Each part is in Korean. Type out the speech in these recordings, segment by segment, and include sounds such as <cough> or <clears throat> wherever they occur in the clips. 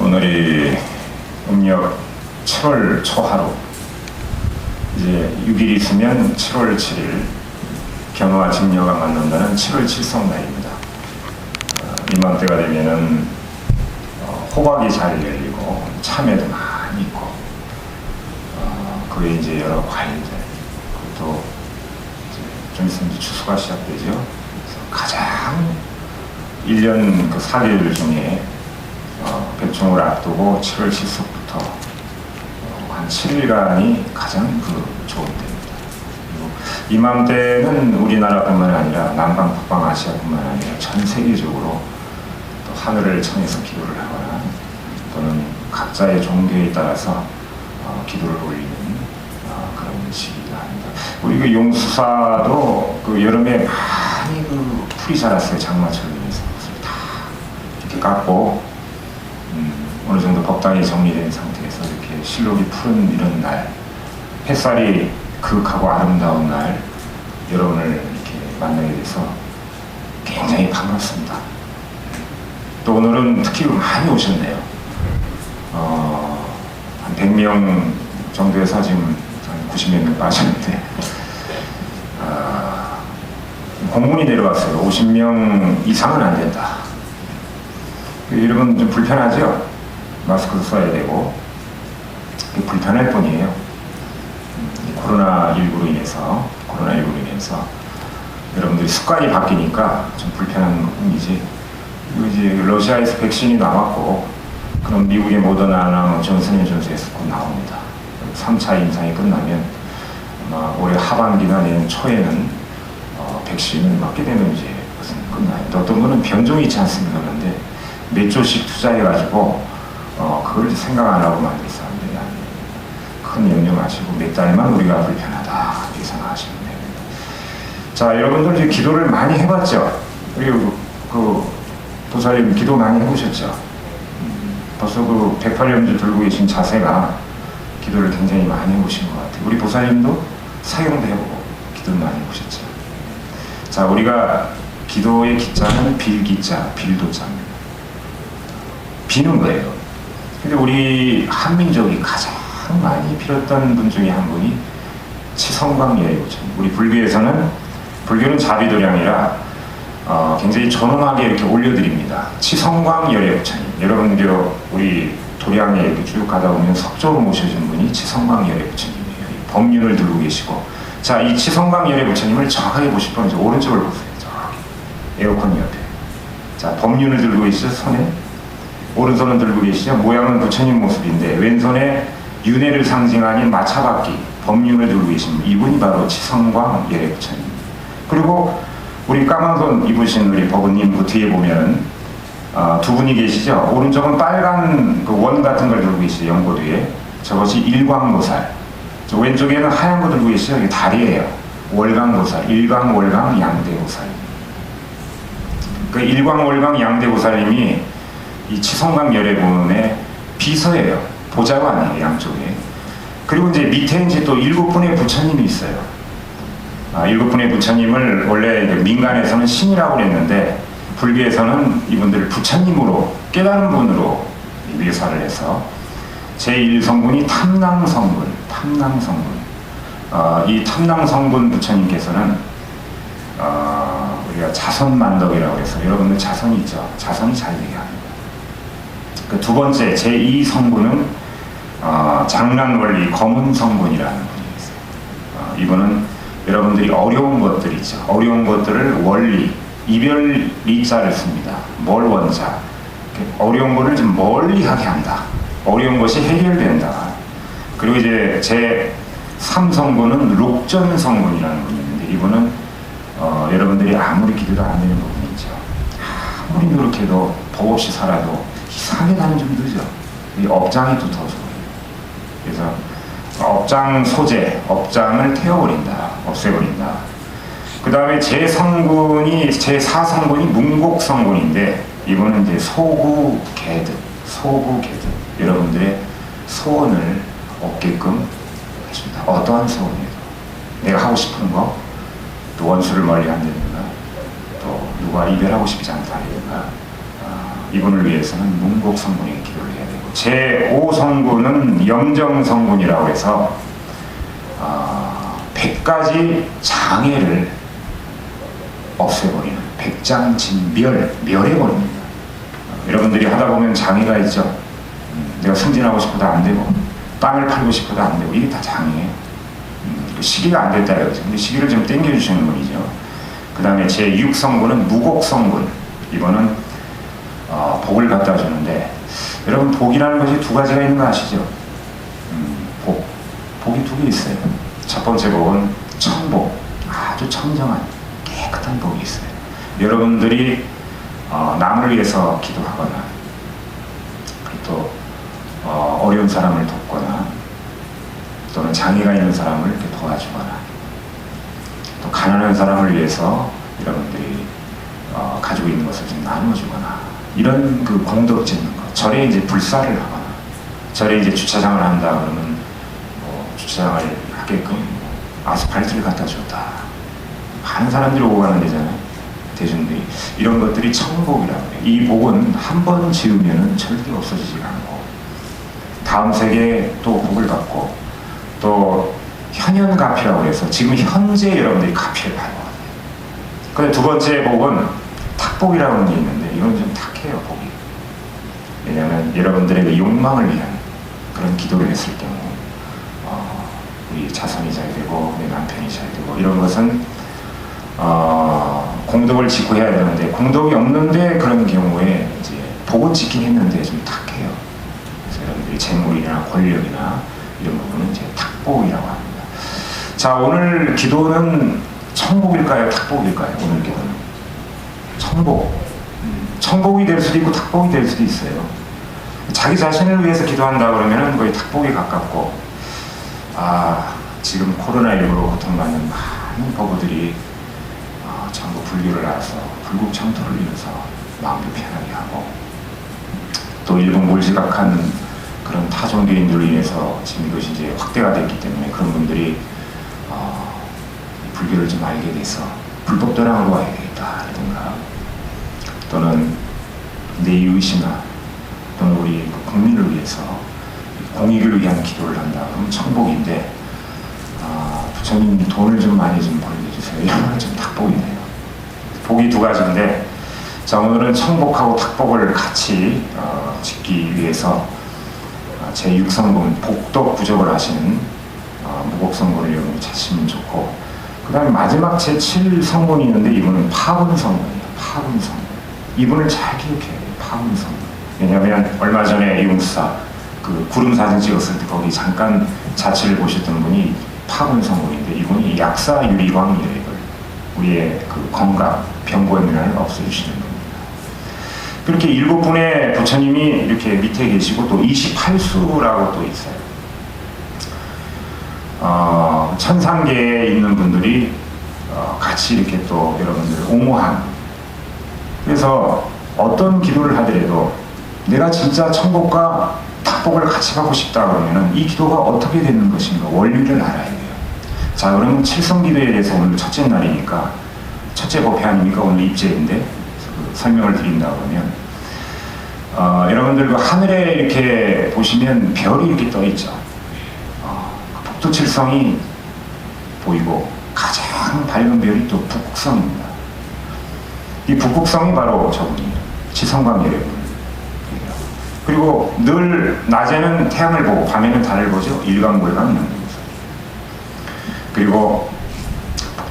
오늘이 음력 7월 초하루 이제 6일 있으면 7월 7일 견화와 직녀가 만난다는 7월 칠성날입니다. 어, 이맘때가 되면은 어, 호박이 잘 열리고 참외도 많이 있고 어, 그게 이제 여러 과일들 이제 좀 있으면 추수가 시작되죠. 가장 1년 그 4일 중에 어, 백종을 앞두고 7월 7석부터 어, 한 7일간이 가장 그 좋은 때입니다. 그리고 이맘때는 우리나라뿐만 아니라 남방, 북방, 아시아뿐만 아니라 전 세계적으로 또 하늘을 청해서 기도를 하거나 또는 각자의 종교에 따라서 어, 기도를 올리는 어, 그런 시기가 합니다. 우리 그 용수사도 그 여름에 그 풀이 자랐어요. 장마철로 인해서. 그래서 다 이렇게 깎고 음, 어느 정도 법당이 정리된 상태에서 이렇게 실록이 푸른 이런 날, 햇살이 그윽하고 아름다운 날, 여러분을 이렇게 만나게 돼서 굉장히 반갑습니다. 또 오늘은 특히 많이 오셨네요. 어, 한 100명 정도에서 지금 한 90몇 명 빠졌는데, 아, 공문이 내려왔어요. 50명 이상은 안 된다. 그 여러분 좀 불편하죠? 마스크도 써야 되고 불편할 뿐이에요. 음, 코로나19로 인해서 코로나19로 인해서 여러분들이 습관이 바뀌니까 좀 불편한 뿐이지 이제 러시아에서 백신이 나왔고 그럼 미국의 모더나나 존슨앤존슨에서 곧 나옵니다. 3차 임상이 끝나면 아마 올해 하반기나 내년 초에는 어, 백신을 맞게 되면 이제 그것은 끝나요. 또 어떤 분은 변종이 있지 않습니까? 그런데 몇 조씩 투자해가지고 어, 그걸 생각 안 하고 아니에요. 큰 염려 마시고 몇 달만 우리가 불편하다 이렇게 생각하시면 됩니다. 자 여러분들 이제 기도를 많이 해봤죠? 그리고 그 보살님 기도 많이 해보셨죠? 음, 벌써 그 108년주 들고 계신 자세가 기도를 굉장히 많이 해보신 것 같아요. 우리 보살님도 사용도 해보고 기도를 많이 해보셨죠? 자 우리가 기도의 기자는 빌기자, 빌도자입니다. 비는 거예요. 근데 우리 한민족이 가장 많이 빌었던 분 중에 한 분이 치성광 예의부처 우리 불교에서는 불교는 자비도량이라 어, 굉장히 존엄하게 이렇게 올려드립니다. 치성광 열애부처님. 여러분 들 우리 도량에 이렇게 쭉 가다 보면 석조로 모셔진 분이 치성광 열애부처님이에요. 법륜을 들고 계시고 자, 이 치성광 열애부처님을 정확하게 분 이제 오른쪽을 보세요. 저기 에어컨 옆에. 자, 법륜을 들고 계시죠, 손에? 오른손은 들고 계시죠? 모양은 부처님 모습인데 왼손에 윤회를 상징하는 마차바퀴 법륜을 들고 계신 이분이 바로 치성광 예례부처님. 그리고 우리 까만 손 입으신 우리 법은님 그 뒤에 보면은 어, 두 분이 계시죠? 오른쪽은 빨간 그 원 같은 걸 들고 계시죠? 연고 뒤에. 저것이 일광보살. 저 왼쪽에는 하얀 거 들고 계시죠? 이게 다리예요. 월광보살. 일광월광 양대보살. 그 일광월광 양대보살님이 이 치성강 열애분의 비서예요. 보좌관이에요, 양쪽에. 그리고 이제 밑에 이제 또 일곱 분의 부처님이 있어요. 아, 일곱 분의 부처님을 원래 민간에서는 신이라고 그랬는데 불교에서는 이분들을 부처님으로 깨달은 분으로 묘사를 해서 제1성분이 탐낭성분, 탐낭성분. 어, 이 탐낭성분 부처님께서는 어, 우리가 자선만덕이라고 해서 여러분들 자선이 있죠. 자선이 잘 되게 합니다. 그두 번째 제2 성분은 어, 장난원리 검은 성분이라는 분이 있어요. 어, 이분은 여러분들이 어려운 것들 있죠. 어려운 것들을 원리 이별 리자를 씁니다. 뭘 원자 어려운 것을 좀 멀리 하게 한다. 어려운 것이 해결된다. 그리고 이제 제 3성분은 록전 성분이라는 분이 있는데 이분은 어, 여러분들이 아무리 기도도 안 되는 부분이 있죠. 아무리 노력해도 법 없이 살아도 이상하게 나는 좀 늦어. 이 업장이 좋아요. 그래서 업장 소재, 업장을 태워버린다, 없애버린다. 그 다음에 제 성분이, 제 4성분이 문곡 성분인데, 이거는 이제 소구 개득, 소구 개득. 여러분들의 소원을 얻게끔 해줍니다. 어떠한 소원이에도. 내가 하고 싶은 거, 또 원수를 멀리 한다든가, 또 누구와 이별하고 싶지 않다든가 어, 이분을 위해서는 문곡 성군에게 기도를 해야 되고 제 5성군은 영정 성군이라고 해서 어, 100가지 장애를 없애버리는 백장진멸 멸해버립니다. 어, 여러분들이 하다 보면 장애가 있죠. 음, 내가 승진하고 싶어도 안 되고 땅을 팔고 싶어도 안 되고 이게 다 장애예요. 음, 그 시기가 안 됐다 이거죠. 근데 시기를 좀 땡겨주시는 분이죠. 그 다음에 제 6성분은 무곡성분. 이거는 어, 복을 갖다 주는데 여러분 복이라는 것이 두 가지가 있는 거 아시죠? 음, 복. 복이 두 개 있어요. 첫 번째 복은 청복. 아주 청정한 깨끗한 복이 있어요. 여러분들이 어, 남을 위해서 기도하거나 또 어, 어려운 사람을 돕거나 또는 장애가 있는 사람을 도와주거나 또 가난한 사람을 위해서 여러분들이 어, 가지고 있는 것을 좀 나눠주거나 이런 그 공덕 짓는 것 절에 이제 불사를 하거나 절에 이제 주차장을 한다 그러면 뭐 주차장을 하게끔 아스팔트를 갖다 줬다. 많은 사람들이 오고 가는 데잖아요. 대중들이. 이런 것들이 청복이라고 해요. 이 복은 한 번 지으면 절대 없어지지가 않고 다음 세계에 또 복을 받고 또 현현가피라고 해서 지금 현재 여러분들이 가피를 받거든요. 근데 두 번째 복은 탁복이라고 하는 게 있는데 이건 좀 탁해요 복이. 왜냐하면 여러분들의 그 욕망을 위한 그런 기도를 했을 경우 어, 우리 자손이 잘 되고 내 남편이 잘 되고 이런 것은 어, 공덕을 짓고 해야 되는데 공덕이 없는데 그런 경우에 이제 복은 짓긴 했는데 좀 탁해요. 재물이나 권력이나 이런 부분은 이제 탁복이라고 합니다. 자, 오늘 기도는 청복일까요? 탁복일까요? 오늘 기도는. 청복. 음, 청복이 될 수도 있고 탁복이 될 수도 있어요. 자기 자신을 위해서 기도한다 그러면 거의 탁복에 가깝고, 아, 지금 코로나19로 고통받는 많은 버부들이 어, 전부 불교를 알아서 불국 청토를 이뤄서 마음도 편하게 하고, 또 일본 몰지각한 그런 타 종교인들로 인해서 지금 이것이 이제 확대가 됐기 때문에 그런 분들이 어, 이 불교를 좀 알게 돼서 불법 도량으로 와야 되겠다라든가 또는 내 이웃이나 또는 우리 그 국민을 위해서 공익을 위한 기도를 한다. 그러면 청복인데 아, 부처님 돈을 좀 많이 좀 벌려주세요. 이런 건좀 탁복이네요. 복이 두 가지인데 자 오늘은 청복하고 탁복을 같이 어, 짓기 위해서 제 6성분 복덕 부적을 하시는 어, 무곡성분을 여러분이 찾으시면 좋고 그 다음에 마지막 제 7성분이 있는데 이분은 파분성분이에요 파분성분 이분을 잘 기억해야 돼요. 파분성분 왜냐하면 얼마 전에 이웅수사 그 구름 사진 찍었을 때 거기 잠깐 자취를 보셨던 분이 파분성분인데 이분이 약사 유리광 이래을 우리의 그 건강 병고의 없애주시는 분입니다 그렇게 일곱 분의 부처님이 이렇게 밑에 계시고 또 28수라고 또 있어요. 어, 천상계에 있는 분들이 어, 같이 이렇게 또 여러분들 옹호한 그래서 어떤 기도를 하더라도 내가 진짜 천국과 탁복을 같이 가고 싶다 그러면은 이 기도가 어떻게 되는 것인가 원리를 알아야 돼요. 자 그러면 칠성기도에 대해서 오늘 첫째 날이니까 첫째 법회 아닙니까 오늘 입제인데 그 설명을 드린다 그러면 어, 여러분들 그 하늘에 이렇게 보시면 별이 이렇게 떠 있죠. 어, 북두칠성이 보이고 가장 밝은 별이 또 북극성입니다. 이 북극성이 바로 저분이에요. 지성광 여러분. 그리고 늘 낮에는 태양을 보고 밤에는 달을 보죠. 일광불광. 그리고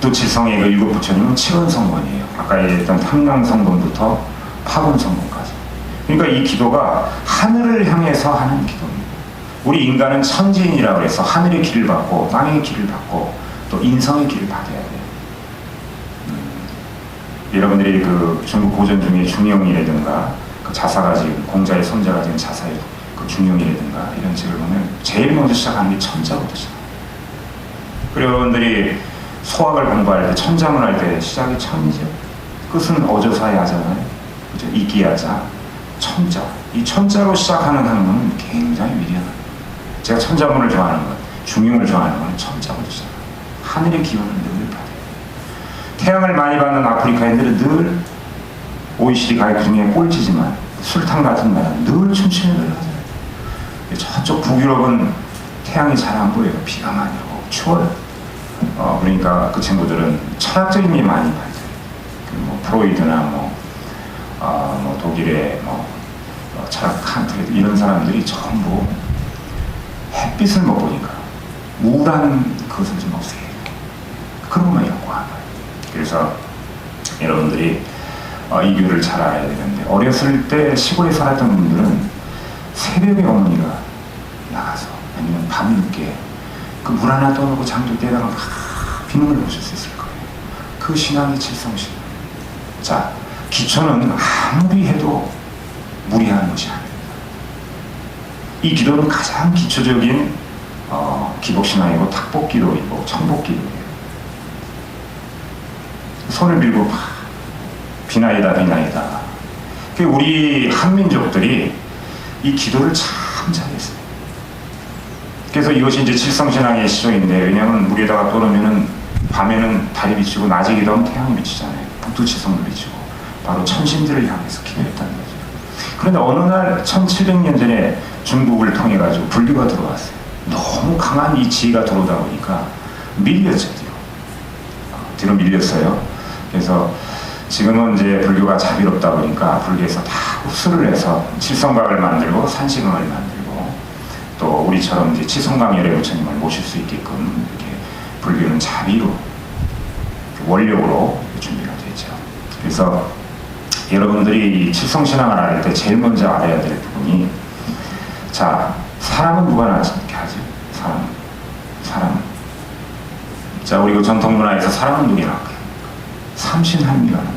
북두칠성의 그 일곱 부처님은 칠원성본이에요. 아까 얘기했던 탐강성본부터 파본성본까지. 그러니까 이 기도가 하늘을 향해서 하는 기도입니다. 우리 인간은 천지인이라고 해서 하늘의 길을 받고 땅의 길을 받고 또 인성의 길을 받아야 돼요. 음, 여러분들이 그 중국 고전 중에 중용이라든가 그 자사가 지금 공자의 손자가 지금 자사의 그 중용이라든가 이런 책을 보면 제일 먼저 시작하는 게 천자부터 시작. 그리고 여러분들이 소학을 공부할 때 천자문 할때 시작이 천이죠. 끝은 어조사에 하잖아요. 그죠? 이기하자. 천자. 이 천자로 시작하는 학문은 굉장히 위대한 제가 천자문을 좋아하는 것, 중용을 좋아하는 것은 천자부터 시작합니다. 하늘의 기운을 늘 받아요. 태양을 많이 받는 아프리카인들은 늘 OECD 가입 중에 꼴찌지만 술탕 같은 나라는 늘 춤추는 노래를 하잖아요. 저쪽 북유럽은 태양이 잘 안 보여요. 비가 많이 오고 추워요. 어, 그러니까 그 친구들은 철학적인 게 많이 봐야 돼요. 그뭐 프로이드나 뭐, 어, 뭐 독일의 뭐 어, 철학 칸트 이런 사람들이 전부 햇빛을 못 보니까 우울한 그것을 좀 없애요. 것만 연구하는. 그래서 여러분들이 어, 이 교를 잘 알아야 되는데 어렸을 때 시골에 살았던 분들은 새벽에 어머니가 나가서 아니면 밤늦게 그 물 하나 떠놓고 장도 떼다가 막 비문을 보실 수 있을 거예요. 그 신앙이 칠성신. 자, 기초는 아무리 해도 무리한 것이 아닙니다. 이 기도는 가장 기초적인 어, 기복신앙이고 탁복기도이고 청복기도예요. 손을 밀고 막 비나이다 비나이다. 그 우리 한민족들이 이 기도를 참 잘했어요. 그래서 이것이 이제 칠성신앙의 시종인데 왜냐하면 물에다가 떠놓으면은 밤에는 달이 비치고 낮에 기도하면 태양이 비치잖아요. 북두칠성도 비치고 바로 천신들을 향해서 기도했다는 거죠. 그런데 어느 날 1700년 전에 중국을 통해 가지고 불교가 들어왔어요. 너무 강한 이 지혜가 들어오다 보니까 밀렸죠 뒤로. 어, 뒤로 밀렸어요. 그래서 지금은 이제 불교가 자비롭다 보니까 불교에서 다 흡수를 해서 칠성각을 만들고 산시강을 만들고 또 우리처럼 이제 치성강열의 부처님을 모실 수 있게끔 이렇게 불교는 자비로 원력으로 준비가 되죠. 그래서 여러분들이 이 칠성신앙을 알때 제일 먼저 알아야 될 부분이 자 사람은 누가 낳게 하지? 사람 사람 자 우리 그 전통 문화에서 사람은 누구 낳게? 거예요.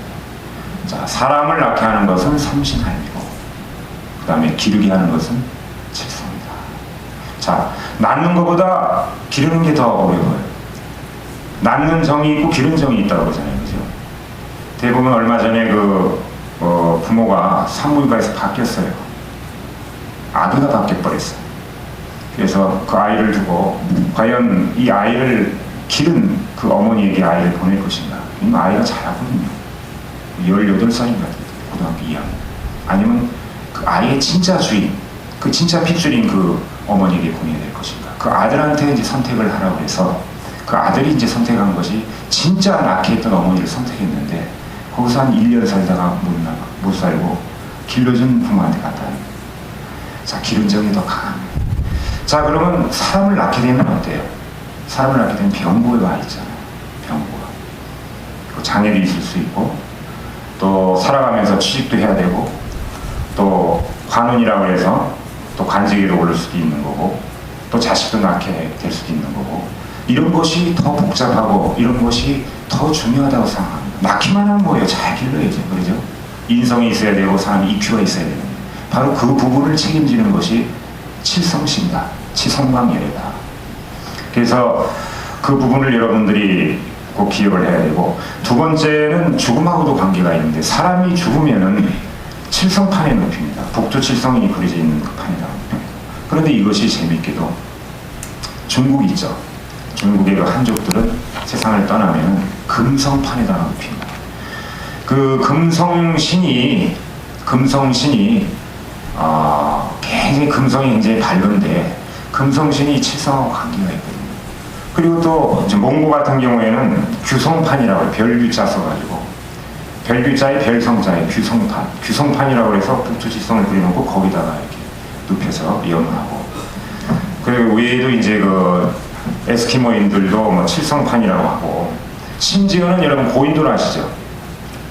자 사람을 낳게 하는 것은 삼신할미고 그 다음에 기르게 하는 것은. 자 낳는 것보다 기르는 게 더 어려워요. 낳는 정이 있고 기르는 정이 있다고 그러잖아요, 그죠? 대부분 얼마 전에 그 어, 부모가 산부인과에서 바뀌었어요. 아기가 바뀌어버렸어요. 그래서 그 아이를 두고 과연 이 아이를 기른 그 어머니에게 아이를 보낼 것인가? 아이가 잘하거든요. 18살인가 고등학교 2학년. 아니면 그 아이의 진짜 주인, 그 진짜 핏줄인 그 어머니에게 보내야 될 것인가? 그 아들한테 이제 선택을 하라고 해서 그 아들이 이제 선택한 것이 진짜 낳게 했던 어머니를 선택했는데 거기서 한 1년 살다가 못 나가, 못 살고 길러준 부모한테 갔다. 자, 기른 정이 더 강합니다. 자, 그러면 사람을 낳게 되면 어때요? 사람을 낳게 되면 병고에 와 있잖아요. 병고가. 그 장애도 있을 수 있고, 또 살아가면서 취직도 해야 되고, 또 관운이라고 해서 또 관직에도 오를 수도 있는 거고, 또 자식도 낳게 될 수도 있는 거고, 이런 것이 더 복잡하고, 이런 것이 더 중요하다고 생각합니다. 낳기만 하면 뭐예요? 잘 길러야죠. 그러죠? 인성이 있어야 되고, 사람이 EQ가 있어야 되는. 바로 그 부분을 책임지는 것이 칠성신다, 치성광열이다. 그래서 그 부분을 여러분들이 꼭 기억을 해야 되고 두 번째는 죽음하고도 관계가 있는데 사람이 죽으면은 칠성판에 높입니다. 북두 칠성이 그려져 있는 그 높입니다. 그런데 이것이 재밌게도 중국 있죠. 중국의 그 한족들은 세상을 떠나면 금성판에다 높입니다. 그 금성신이 금성신이 어, 굉장히 금성이 굉장히 밝은데 금성신이 칠성하고 관계가 있거든요. 그리고 또 몽고 같은 경우에는 규성판이라고 해요. 별규자 써가지고 별규자에 별성자에 규성판 규성판이라고 해서 북두지성을 그려놓고 거기다가 이렇게 눕혀서 연하고 그리고 외에도 이제 그 에스키모인들도 뭐 칠성판이라고 하고 심지어는 여러분 고인돌 아시죠?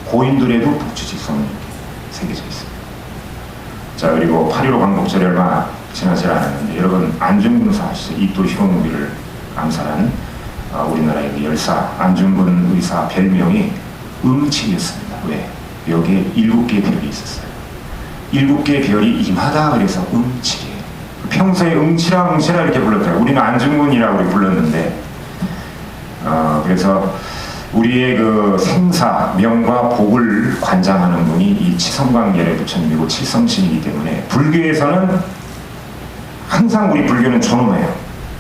고인돌에도 북두지성이 새겨져 있어요. 자 그리고 8.15 광복절이 얼마 지나지 않았는데 여러분 안중근사 아시죠? 이또 히로노비를 암살한 어, 우리나라의 그 열사 안중근 의사 별명이 음칠이었습니다. 왜? 여기에 일곱 개의 별이 있었어요. 일곱 개의 별이 임하다 그래서 음칠이에요. 평소에 응치라 응치라 이렇게 불렀더라고요. 우리는 안중근이라고 불렀는데 어, 그래서 우리의 그 생사, 명과 복을 관장하는 분이 이 치성광열의 부처님이고 칠성신이기 때문에 불교에서는 항상 우리 불교는 존엄해요.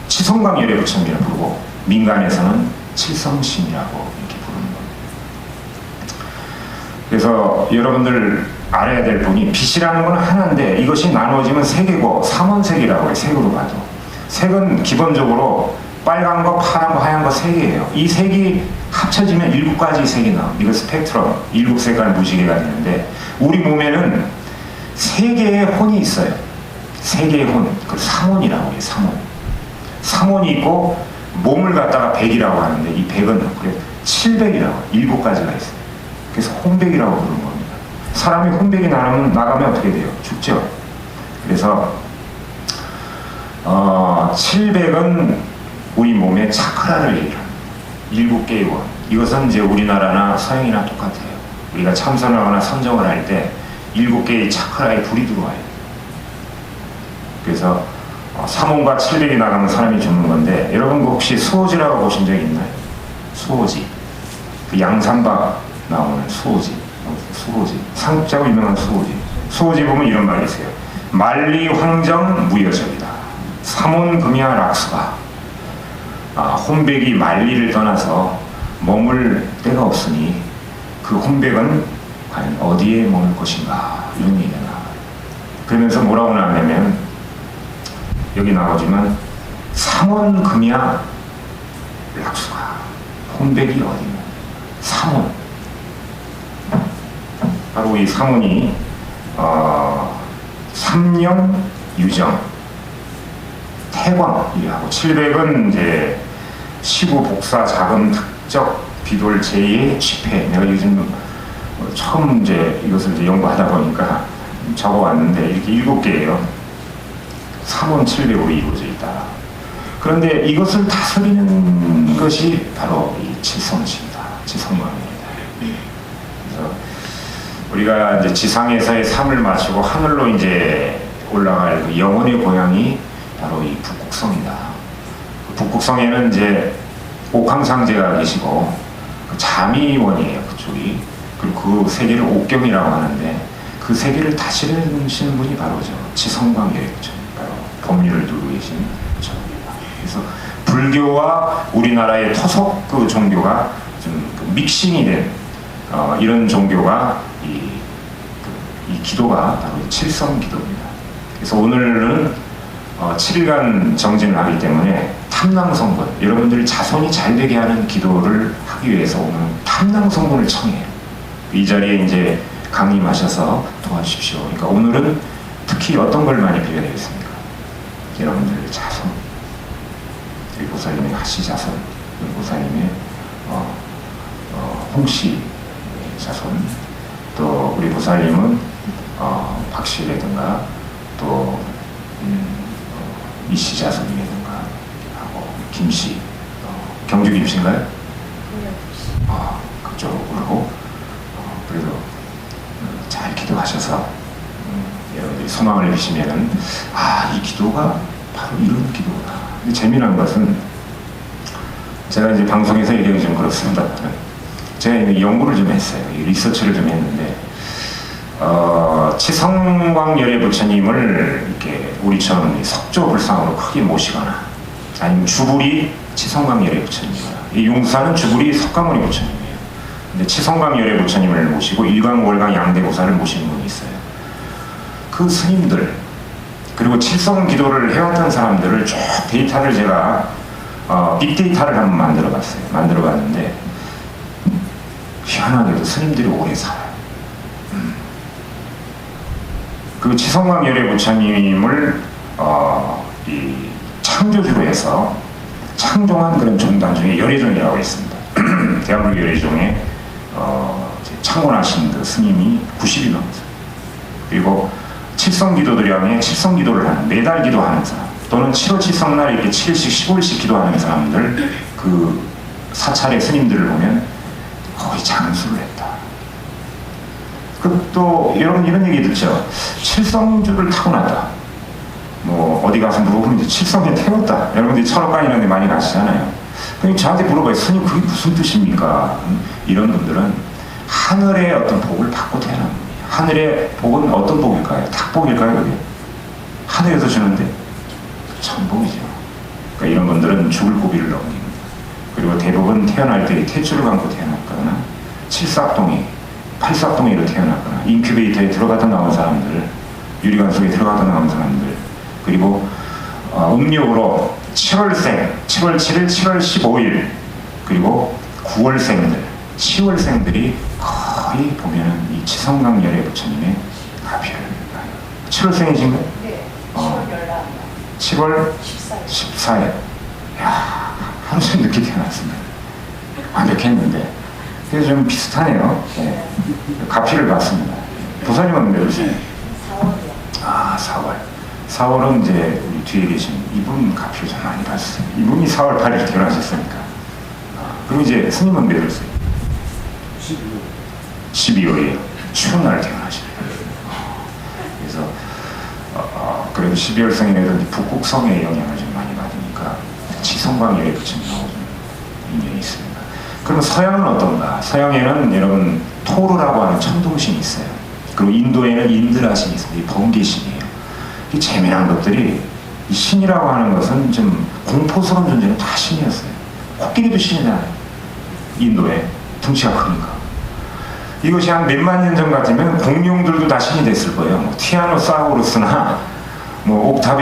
치성광열의 부처님이라고 부르고 민간에서는 칠성신이라고 이렇게 부르는 겁니다. 그래서 여러분들 알아야 될 분이 빛이라는 건 하나인데 이것이 나누어지면 세 개고 삼원색이라고 해요. 색으로 봐도. 색은 기본적으로 빨간 거, 파란 거, 하얀 거세 개예요. 이 색이 합쳐지면 일곱 가지 색이 나와. 이거 스펙트럼, 일곱 색깔 무지개가 되는데 우리 몸에는 세 개의 혼이 있어요. 세 개의 혼, 그 삼혼이라고 해요. 삼혼. 삼혼이 있고 몸을 갖다가 백이라고 하는데 이 백은 그래 700이라고 일곱 가지가 있어요. 그래서 혼백이라고 부르는 겁니다. 사람이 혼백이 나가면, 나가면 어떻게 돼요? 죽죠. 그래서 어, 700은 우리 몸의 차크라를 얘기합니다. 일곱 개의 원. 이것은 이제 우리나라나 서양이나 똑같아요. 우리가 참선하거나 선정을 할 때 일곱 개의 차크라에 불이 들어와요. 그래서 어, 3원과 700이 나가면 사람이 죽는 건데 여러분 그 혹시 수호지라고 보신 적 있나요? 수호지. 그 양산박 나오는 수호지. 수호지. 삼국자고 유명한 수호지. 수호지 보면 이런 말이 있어요. 만리 황정 무여적이다. 삼원금야 락수가. 아, 혼백이 만리를 떠나서 머물 데가 없으니 그 혼백은 과연 어디에 머물 것인가 이런 얘기가 나와요. 그러면서 뭐라고 나왔냐면 여기 나오지만 삼원금야 락수가 혼백이 어디냐 삼원 바로 이 삼원이 어, 삼령 유정 태광이라고 700은 이제 시구 복사 자금 특적 비돌 제2의 집회 내가 요즘 어, 처음 이제 이것을 이제 연구하다 보니까 적어 왔는데 이렇게 일곱 개예요. 3원 700으로 이루어져 있다. 그런데 이것을 다스리는 것이 바로 이 칠성치입니다. 칠성마입니다. 우리가 이제 지상에서의 삶을 마치고 하늘로 이제 올라갈 그 영혼의 고향이 바로 이 북극성이다. 그 북극성에는 이제 옥황상제가 계시고 그 자미원이에요 그쪽이 그리고 그 세계를 옥경이라고 하는데 그 세계를 다스리시는 분이 바로 저 지성광 여행자 바로 법률을 두고 계신 저입니다. 그래서 불교와 우리나라의 토속 그 종교가 좀 그 믹싱이 된 어, 이런 종교가 이, 그, 이 기도가 바로 칠성 기도입니다. 그래서 오늘은 어, 7일간 정진을 하기 때문에 탐낭성분, 여러분들이 자손이 잘 되게 하는 기도를 하기 위해서 오늘 탐낭성분을 청해요. 이 자리에 이제 강림하셔서 도와주십시오. 그러니까 오늘은 특히 어떤 걸 많이 빌려야 되겠습니까? 여러분들 자손, 우리 보살님의 하시 자손, 우리 보살님의 어, 어, 홍씨 자손, 또 우리 보살님은 어, 박씨라든가 또 음, 어, 이씨 자손이라든가 하고 김씨, 어, 경주 김씨인가요? 아, 그쪽으로 하고 어, 그래도 음, 잘 기도하셔서 음, 여러분들이 소망을 비시면은 아이 기도가 바로 이런 기도구나. 재미난 것은 제가 이제 방송에서 얘기하기 좀 그렇습니다. 제가 연구를 좀 했어요. 이 리서치를 좀 했는데 어, 치성광 열애 부처님을 이렇게 우리처럼 이 석조 불상으로 크게 모시거나 아니면 주불이 치성광 열애 부처님이거나 이 용사는 주불이 석가모니 부처님이에요. 근데 치성광 열애 부처님을 모시고 일광 월광 양대보살을 모시는 분이 있어요. 그 스님들 그리고 칠성 기도를 해왔던 사람들을 쭉 데이터를 제가 어, 빅데이터를 한번 만들어봤어요. 만들어봤는데 희한하게도 스님들이 오래 살아요. 그 치성광 열애 부처님을 어, 이 창조주로 해서 창종한 그런 종단 중에 열애종이라고 있습니다. <clears throat> 대한민국 열애종에 어, 이제 창건하신 그 스님이 90이 넘었어요. 그리고 칠성기도들이랑에 칠성기도를 하는 매달 기도하는 사람 또는 7월 칠성날 이렇게 7일씩 15일씩 기도하는 사람들 그 사찰의 스님들을 보면 거의 장수를 했다. 그또 여러분 이런 얘기 듣죠. 칠성주를 타고났다. 뭐 어디 가서 물어보면 칠성에 태웠다. 여러분들이 철학관 이런 데 많이 가시잖아요. 그럼 저한테 물어봐요. 스님 그게 무슨 뜻입니까? 음, 이런 분들은 하늘의 어떤 복을 받고 태어난 분이에요. 하늘의 복은 어떤 복일까요? 탁복일까요? 그게? 하늘에서 주는데 천복이죠. 그러니까 이런 분들은 죽을 고비를 넘깁니다. 그리고 대부분 태어날 때 태주를 감고 태어났거나 칠삭동이 팔사동이로 태어났거나 인큐베이터에 들어갔다 나온 사람들, 유리관 속에 들어갔다 나온 사람들, 그리고 어, 음력으로 7월생, 7월 7일, 7월 15일, 그리고 9월생들, 10월생들이 거의 보면은 이 치성강 열애 부처님의 가피를 봐요. 7월생이신가요? 네, 어. 10월 열날 7월 14일. 14일. 야 좀 늦게 태어났습니다. 완벽했는데. 그래서 좀 비슷하네요. 네. 가피를 받습니다. 부사님은 몇 월생? 4월이요. 아, 4월. 4월은 이제 우리 뒤에 계신 이분 가피를 좀 많이 받았어요. 이분이 4월 8일 태어나셨으니까. 아, 그리고 이제 스님은 몇 월생? 12월. 12월이에요. 추운 날 태어나시네요. 그래서 어, 어, 그래도 12월생이라도 이제 북극성의 영향을 지성광열에 붙임하고 좀 인연이 있습니다. 그럼 서양은 어떤가? 서양에는 여러분 토르라고 하는 천둥신이 있어요. 그리고 인도에는 인드라신이 있습니다. 이 번개신이에요. 이 재미난 것들이 이 신이라고 하는 것은 좀 공포스러운 존재는 다 신이었어요. 코끼리도 신이잖아요. 인도에 등치가 크니까. 이것이 한 몇만 년 전 같으면 공룡들도 다 신이 됐을 거예요. 뭐 티아노사우루스나 뭐 옥타비